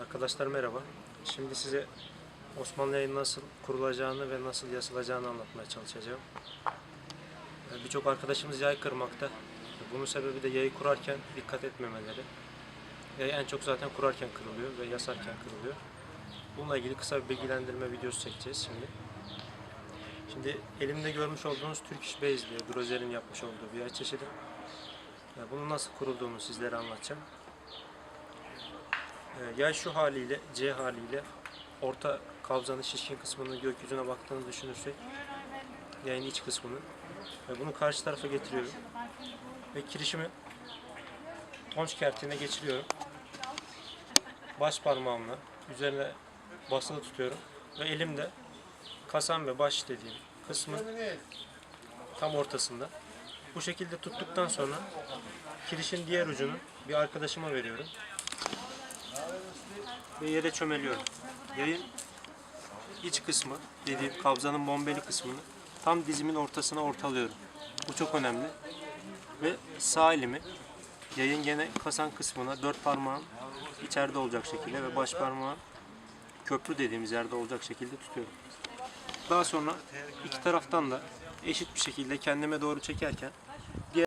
Arkadaşlar merhaba. Şimdi size Osmanlı yayın nasıl kurulacağını ve nasıl yasılacağını anlatmaya çalışacağım. Ee, Birçok arkadaşımız yay kırmakta. Bunun sebebi de yayı kurarken dikkat etmemeleri. Yay en çok zaten kurarken kırılıyor ve yasarken kırılıyor. Bununla ilgili kısa bir bilgilendirme videosu çekeceğiz şimdi. Şimdi elimde görmüş olduğunuz Turkish Base diye Grozer'in yapmış olduğu bir yay çeşidi. Bunun nasıl kurulduğunu sizlere anlatacağım. Ee, Yay şu haliyle, C haliyle orta kabzanın şişkin kısmını gökyüzüne baktığını düşünürsek yayın iç kısmını ve bunu karşı tarafa getiriyorum ve kirişimi tonç kertiğine geçiriyorum. Baş parmağımla üzerine basılı tutuyorum ve elimde kasan ve baş dediğim kısmın tam ortasında. Bu şekilde tuttuktan sonra kirişin diğer ucunu bir arkadaşıma veriyorum ve yere çömeliyorum. Yayın iç kısmı dediğim kabzanın bombeli kısmını tam dizimin ortasına ortalıyorum. Bu çok önemli. Ve sağ elimi yayın gene kasan kısmına dört parmağım içeride olacak şekilde ve baş parmağım köprü dediğimiz yerde olacak şekilde tutuyorum. Daha sonra iki taraftan da eşit bir şekilde kendime doğru çekerken